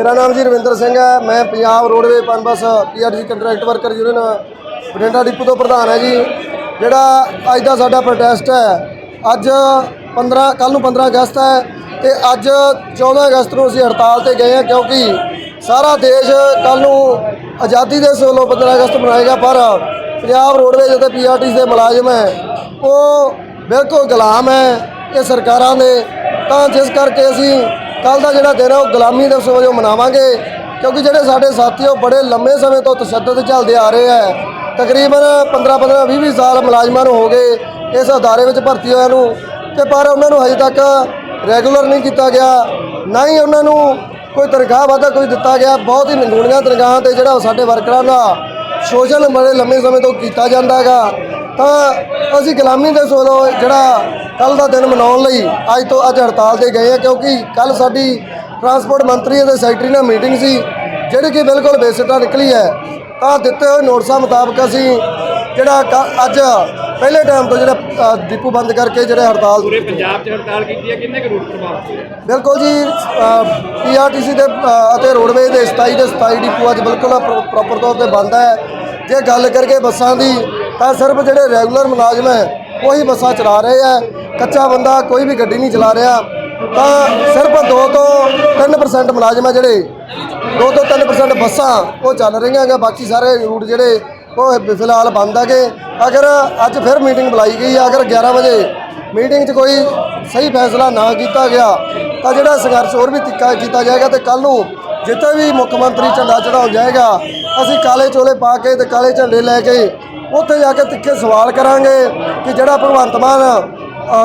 ਮੇਰਾ ਨਾਮ ਜੀ ਰਵਿੰਦਰ ਸਿੰਘ ਹੈ। ਮੈਂ Punjab roadway Punbus PRT contract worker union Bathinda depot ਤੋਂ ਪ੍ਰਧਾਨ ਹੈ ਜੀ। ਜਿਹੜਾ ਅੱਜ ਦਾ ਸਾਡਾ ਪ੍ਰੋਟੈਸਟ ਹੈ, ਅੱਜ 15 ਕੱਲ ਨੂੰ 15 ਅਗਸਤ ਹੈ ਤੇ ਅੱਜ 14 ਅਗਸਤ ਨੂੰ ਅਸੀਂ ਹੜਤਾਲ ਤੇ ਗਏ ਹਾਂ ਕਿਉਂਕਿ ਸਾਰਾ ਦੇਸ਼ ਕੱਲ ਨੂੰ ਆਜ਼ਾਦੀ ਦਿਵਸ ਵੱਲੋਂ 15 ਅਗਸਤ ਮਨਾਏਗਾ, ਪਰ ਪੰਜਾਬ ਰੋਡਵੇਜ਼ ਅਤੇ ਪੀਆਰਟੀ ਦੇ ਮੁਲਾਜ਼ਮ ਹੈ, ਉਹ ਬਿਲਕੁਲ ਗੁਲਾਮ ਹੈ ਇਹ ਸਰਕਾਰਾਂ ਦੇ। ਤਾਂ ਜਿਸ ਕਰਕੇ ਅਸੀਂ ਕੱਲ ਦਾ ਜਿਹੜਾ ਦਿਨ ਹੈ, ਉਹ ਗੁਲਾਮੀ ਦਿਵਸ ਵਜੋਂ ਮਨਾਵਾਂਗੇ। ਕਿਉਂਕਿ ਜਿਹੜੇ ਸਾਡੇ ਸਾਥੀ ਉਹ ਬੜੇ ਲੰਮੇ ਸਮੇਂ ਤੋਂ ਤਸ਼ੱਦਦ ਝੱਲਦੇ ਆ ਰਹੇ ਹੈ। ਤਕਰੀਬਨ 15 15 20 20 ਸਾਲ ਮੁਲਾਜ਼ਮਾਂ ਨੂੰ ਹੋ ਗਏ ਇਸ ਅਦਾਰੇ ਵਿੱਚ ਭਰਤੀ ਹੋਇਆ ਨੂੰ। ਤੇ ਪਰ ਉਹਨਾਂ ਨੂੰ ਹਜੇ ਤੱਕ ਰੈਗੂਲਰ ਨਹੀਂ ਕੀਤਾ ਗਿਆ। ਨਾ ਹੀ ਉਹਨਾਂ ਨੂੰ ਕੋਈ ਤਨਖਾਹ ਵਾਧਾ ਕੋਈ ਦਿੱਤਾ ਗਿਆ। ਬਹੁਤ ਹੀ ਨੰਗੂਣੀਆਂ ਤਨਖਾਹਾਂ ਤੇ ਜਿਹੜਾ ਸਾਡੇ ਵਰਕਰਾਂ ਦਾ ਸ਼ੋਸ਼ਣ ਬੜੇ ਲੰਮੇ ਸਮੇਂ ਤੋਂ ਕੀਤਾ ਜਾਂਦਾ ਹੈਗਾ। ਤਾਂ ਅਸੀਂ ਗੁਲਾਮੀ ਦੇ ਸੋਲੋ ਜਿਹੜਾ ਕੱਲ ਦਾ ਦਿਨ ਮਨਾਉਣ ਲਈ ਅੱਜ ਤੋਂ ਅੱਜ ਹੜਤਾਲ ਤੇ ਗਏ ਹਾਂ ਕਿਉਂਕਿ ਕੱਲ ਸਾਡੀ ਟਰਾਂਸਪੋਰਟ ਮੰਤਰੀ ਅਤੇ ਸੈਕਟਰੀ ਨਾਲ ਮੀਟਿੰਗ ਸੀ ਜਿਹੜੀ ਕਿ ਬਿਲਕੁਲ ਬੇਸਿੱਟਾ ਨਿਕਲੀ ਹੈ। ਤਾਂ ਦਿੱਤੇ ਹੋਏ ਨੋਟਿਸਾਂ ਮੁਤਾਬਕ ਅਸੀਂ ਜਿਹੜਾ ਅੱਜ ਪਹਿਲੇ ਟਾਈਮ ਤੋਂ ਜਿਹੜਾ ਡਿਪੂ ਬੰਦ ਕਰਕੇ ਜਿਹੜੇ ਹੜਤਾਲ ਪੂਰੇ ਪੰਜਾਬ 'ਚ ਹੜਤਾਲ ਕੀਤੀ ਹੈ ਕਿੰਨੇ ਕੁ ਰੂਟ ਪ੍ਰਭਾਵਿਤ ਹੋਏ ਆ? ਬਿਲਕੁਲ ਜੀ ਪੀਆਰਟੀਸੀ ਦੇ ਅਤੇ ਰੋਡਵੇਜ਼ ਦੇ 27 ਦੇ 27 ਡਿਪੂ ਅੱਜ ਬਿਲਕੁਲ ਪ੍ਰੋਪਰ ਤੌਰ ਤੇ ਬੰਦ ਹੈ। ਜੇ ਗੱਲ ਕਰਕੇ ਬੱਸਾਂ ਦੀ ਤਾਂ ਸਿਰਫ ਜਿਹੜੇ ਰੈਗੂਲਰ ਮੁਲਾਜ਼ਮ ਹੈ ਉਹੀ ਬੱਸਾਂ ਚਲਾ ਰਹੇ ਹੈ। ਕੱਚਾ ਬੰਦਾ ਕੋਈ ਵੀ ਗੱਡੀ ਨਹੀਂ ਚਲਾ ਰਿਹਾ, ਤਾਂ ਸਿਰਫ 2 ਤੋਂ 3% ਮੁਲਾਜ਼ਮ ਹੈ ਜਿਹੜੇ। 2 ਤੋਂ 3% ਬੱਸਾਂ ਉਹ ਚੱਲ ਰਹੀਆਂ ਹੈਗਾ ਬਾਕੀ ਸਾਰੇ ਰੂਟ ਜਿਹੜੇ ਉਹ ਫਿਲਹਾਲ ਬੰਦ ਹੈਗੇ। ਅਗਰ ਅੱਜ ਫਿਰ ਮੀਟਿੰਗ ਬੁਲਾਈ ਗਈ ਹੈ ਅਗਰ 11 ਵਜੇ ਮੀਟਿੰਗ 'ਚ ਕੋਈ ਸਹੀ ਫੈਸਲਾ ਨਾ ਕੀਤਾ ਗਿਆ, ਤਾਂ ਜਿਹੜਾ ਸੰਘਰਸ਼ ਹੋਰ ਵੀ ਤਿੱਖਾ ਕੀਤਾ ਜਾਏਗਾ ਤੇ ਕੱਲ ਨੂੰ ਜਿੱਥੇ ਵੀ ਮੁੱਖ ਮੰਤਰੀ ਝੰਡਾ ਚੜਾਉਣ ਜਾਏਗਾ, ਅਸੀਂ ਕਾਲੇ ਚੋਲੇ ਪਾ ਕੇ ਤੇ ਕਾਲੇ ਝੰਡੇ ਲੈ ਕੇ ਉੱਥੇ ਜਾ ਕੇ ਤਿੱਖੇ ਸਵਾਲ ਕਰਾਂਗੇ ਕਿ ਜਿਹੜਾ ਭਗਵੰਤ ਮਾਨ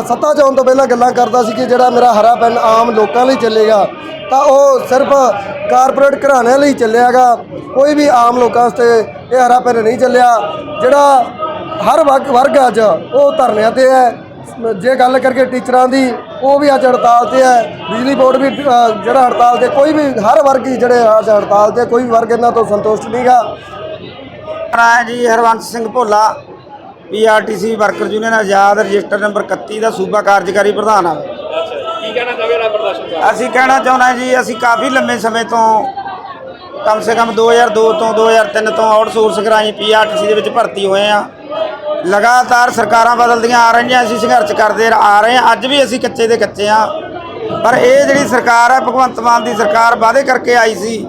ਸੱਤਾ 'ਚ ਆਉਣ ਤੋਂ ਪਹਿਲਾਂ ਗੱਲਾਂ ਕਰਦਾ ਸੀ ਕਿ ਜਿਹੜਾ ਮੇਰਾ ਹਰਾ ਪੈਨ ਆਮ ਲੋਕਾਂ ਲਈ ਚੱਲੇਗਾ, ਤਾਂ ਉਹ ਸਿਰਫ ਕਾਰਪੋਰੇਟ ਘਰਾਣਿਆਂ ਲਈ ਚੱਲਿਆਗਾ, ਕੋਈ ਵੀ ਆਮ ਲੋਕਾਂ ਵਾਸਤੇ ਇਹ ਹਰਾ ਪੈਨ ਨਹੀਂ ਚੱਲਿਆ। ਜਿਹੜਾ ਹਰ ਵਰਗ ਵਰਗ ਅੱਜ ਉਹ ਧਰਨਿਆਂ ਤੇ ਹੈ। ਜੇ ਗੱਲ ਕਰਕੇ ਟੀਚਰਾਂ ਦੀ, ਉਹ ਵੀ ਅੱਜ ਹੜਤਾਲ ਤੇ ਹੈ। ਬਿਜਲੀ ਬੋਰਡ ਵੀ ਜਿਹੜਾ ਹੜਤਾਲ ਤੇ, ਕੋਈ ਵੀ ਹਰ ਵਰਗ ਹੀ ਜਿਹੜੇ ਅੱਜ ਹੜਤਾਲ ਤੇ, ਕੋਈ ਵੀ ਵਰਗ ਇਹਨਾਂ ਤੋਂ ਸੰਤੁਸ਼ਟ ਨਹੀਂਗਾ। ਮੇਰਾ ਹੈ ਜੀ Harwant Singh Bhola PRTC worker union Azad register number 31 ਦਾ ਸੂਬਾ ਕਾਰਜਕਾਰੀ ਪ੍ਰਧਾਨ ਹਾਂ ਕੀ ਕਹਿਣਾ ਚਾਹਵੇ ਨਾ ਪ੍ਰਦਰਸ਼ਨ ਅਸੀਂ ਕਹਿਣਾ ਚਾਹੁੰਦਾ ਜੀ ਅਸੀਂ ਕਾਫੀ ਲੰਮੇ ਸਮੇਂ ਤੋਂ ਕਮ ਸੇ ਕਮ 2002 ਤੋਂ 2003 ਤੋਂ ਆਊਟਸੋਰਸ ਕਰਾਈ ਪੀਆਰਟੀਸੀ ਦੇ ਵਿੱਚ ਭਰਤੀ ਹੋਏ ਆ ਲਗਾਤਾਰ ਸਰਕਾਰਾਂ ਬਦਲਦੀਆਂ ਆ ਰਹੀਆਂ ਅਸੀਂ ਸੰਘਰਸ਼ ਕਰਦੇ ਆ ਰਹੇ ਹਾਂ। ਅੱਜ ਵੀ ਅਸੀਂ ਕੱਚੇ ਦੇ ਕੱਚੇ ਆ ਪਰ ਇਹ ਜਿਹੜੀ ਸਰਕਾਰ ਹੈ ਭਗਵੰਤ ਮਾਨ ਦੀ ਸਰਕਾਰ ਵਾਅਦੇ ਕਰਕੇ ਆਈ ਸੀ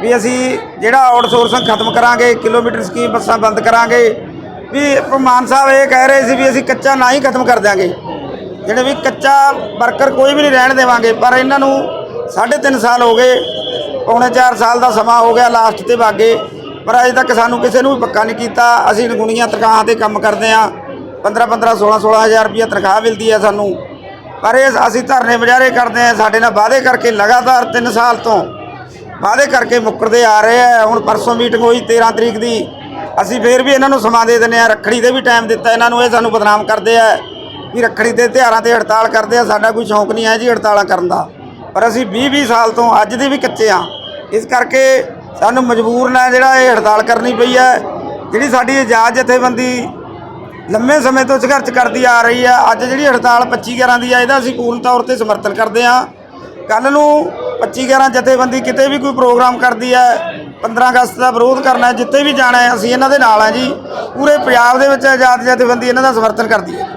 ਵੀ ਅਸੀਂ ਜਿਹੜਾ ਆਊਟਸੋਰਸਿੰਗ ਖਤਮ ਕਰਾਂਗੇ ਕਿਲੋਮੀਟਰ ਸਕੀਮ ਬੱਸਾਂ ਬੰਦ ਕਰਾਂਗੇ ਵੀ ਮਾਨ ਸਾਹਿਬ ਇਹ ਕਹਿ ਰਹੇ ਸੀ ਵੀ ਅਸੀਂ ਕੱਚਾ ਨਾ ਹੀ ਖਤਮ ਕਰ ਦਿਆਂਗੇ। ਜਿਹੜੇ ਵੀ ਕੱਚਾ ਵਰਕਰ ਕੋਈ ਵੀ ਨਹੀਂ ਰਹਿਣ ਦੇਵਾਂਗੇ, ਪਰ ਇਹਨਾਂ ਨੂੰ 3.5 ਸਾਲ ਹੋ ਗਏ, ਪੌਣੇ 4 ਸਾਲ ਦਾ ਸਮਾਂ ਹੋ ਗਿਆ ਲਾਸਟ ਤੇ ਵਾਗੇ, ਪਰ ਅਜੇ ਤੱਕ ਸਾਨੂੰ ਕਿਸੇ ਨੂੰ ਵੀ ਪੱਕਾ ਨਹੀਂ ਕੀਤਾ। ਅਸੀਂ ਗੁਣੀਆਂ ਤਨਖਾਹਾਂ ਤੇ ਕੰਮ ਕਰਦੇ ਆ 15 15 16 16000 ਰੁਪਏ ਤਨਖਾਹ ਮਿਲਦੀ ਹੈ ਸਾਨੂੰ। ਪਰ ਇਹ ਅਸੀਂ ਧਰਨੇ ਮੁਜ਼ਾਹਰੇ ਕਰਦੇ ਆ ਸਾਡੇ ਨਾਲ ਵਾਅਦੇ ਕਰਕੇ ਲਗਾਤਾਰ 3 ਸਾਲ ਤੋਂ ਵਾਅਦੇ ਕਰਕੇ ਮੁੱਕਰਦੇ ਆ ਰਹੇ ਆ ਹੁਣ ਪਰਸੋਂ ਮੀਟਿੰਗ ਹੋਈ 13 ਤਰੀਕ ਦੀ। ਅਸੀਂ ਫੇਰ ਵੀ ਇਹਨਾਂ ਨੂੰ ਸਮਾਂ ਦੇ ਦਿੰਦੇ ਆ ਰੱਖੜੀ ਦੇ ਵੀ ਟਾਈਮ ਦਿੱਤਾ ਇਹਨਾਂ ਨੂੰ, ਇਹ ਸਾਨੂੰ ਬਦਨਾਮ ਕਰਦੇ ਆ, ਵੀ ਰੱਖੜੀ ਦੇ ਤਿਉਹਾਰਾਂ ਤੇ ਹੜਤਾਲ ਕਰਦੇ ਆ, ਸਾਡਾ ਕੋਈ ਸ਼ੌਂਕ ਨਹੀਂ ਹੈ ਜੀ ਹੜਤਾਲਾਂ ਕਰਨ ਦਾ। ਪਰ ਅਸੀਂ 20 20 ਸਾਲ ਤੋਂ ਅੱਜ ਦੇ ਵੀ ਕੱਚੇ ਆ ਇਸ ਕਰਕੇ ਸਾਨੂੰ ਮਜਬੂਰ ਨਾਲ ਜਿਹੜਾ ਇਹ ਹੜਤਾਲ ਕਰਨੀ ਪਈ ਹੈ, ਜਿਹੜੀ ਸਾਡੀ ਆਜ਼ਾਦ ਜਥੇਬੰਦੀ ਲੰਮੇ ਸਮੇਂ ਤੋਂ ਸੰਘਰਸ਼ ਕਰਦੀ ਆ ਰਹੀ ਹੈ, ਅੱਜ ਜਿਹੜੀ ਹੜਤਾਲ 25 11 ਦੀ ਆ, ਇਹਦਾ ਅਸੀਂ ਪੂਰਨ ਤੌਰ ਤੇ ਸਮਰਥਨ ਕਰਦੇ ਆ ਕੱਲ ਨੂੰ 25 11 ਜਥੇਬੰਦੀ ਕਿਤੇ ਵੀ ਕੋਈ ਪ੍ਰੋਗਰਾਮ ਕਰਦੀ ਹੈ 15 ਅਗਸਤ ਦਾ ਵਿਰੋਧ ਕਰਨਾ ਹੈ, ਜਿੱਥੇ ਵੀ ਜਾਣਾ ਹੈ, ਅਸੀਂ ਇਹਨਾਂ ਦੇ ਨਾਲ ਆ ਜੀ। ਪੂਰੇ ਪੰਜਾਬ ਦੇ ਵਿੱਚ ਆਜ਼ਾਦ ਜਥੇਬੰਦੀ ਇਹਨਾਂ ਦਾ ਸਮਰਥਨ ਕਰਦੀ ਹੈ।